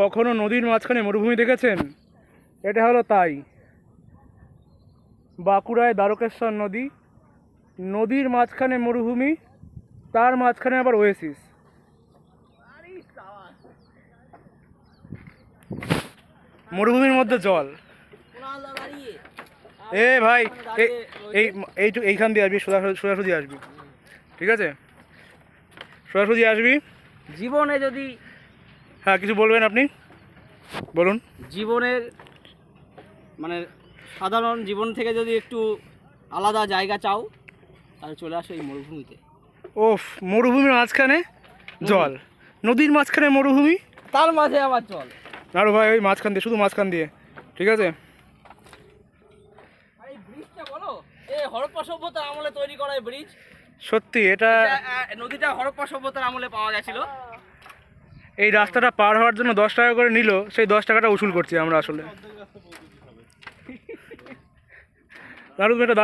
কখনো নদীর মাঝখানে মরুভূমি দেখেছেন? এটা হলো তাই। বাঁকুড়ায় দ্বারকেশ্বর নদী, নদীর মাঝখানে মরুভূমি, তার মাঝখানে আবার ওয়েসিস। মরুভূমির মধ্যে জল। এ ভাই এই এই এইখান দিয়ে আসবি, সোজা সোজাসুজি আসবি। ঠিক আছে? সোজাসুজি আসবি। জীবনে যদি হ্যাঁ কিছু বলবেন আপনি? বলুন। জীবনের মানে সাধারণ জীবন থেকে যদি একটু আলাদা জায়গা চাও তাহলে চলে আসো এই মরুভূমিতে। ওফ মরুভূমির মাঝখানে জল। নদীর মাঝখানে মরুভূমি? তার মাঝে আবার জল। আরও ভাই ওই মাঝখান দিয়ে শুধু মাঝখান দিয়ে। ঠিক আছে? ব্রিজটা বলো। এই হরপ্পা সভ্যতার আমলে তৈরি করা ব্রিজ সত্যি এটা নদীটা হরপ্পা সভ্যতার আমলে পাওয়া গেছিল। এই রাস্তাটা পার হওয়ার জন্য দশ টাকা করে নিল, সেই দশ টাকাটা উসুল করছি আমরা আসলে। দারুণ এটা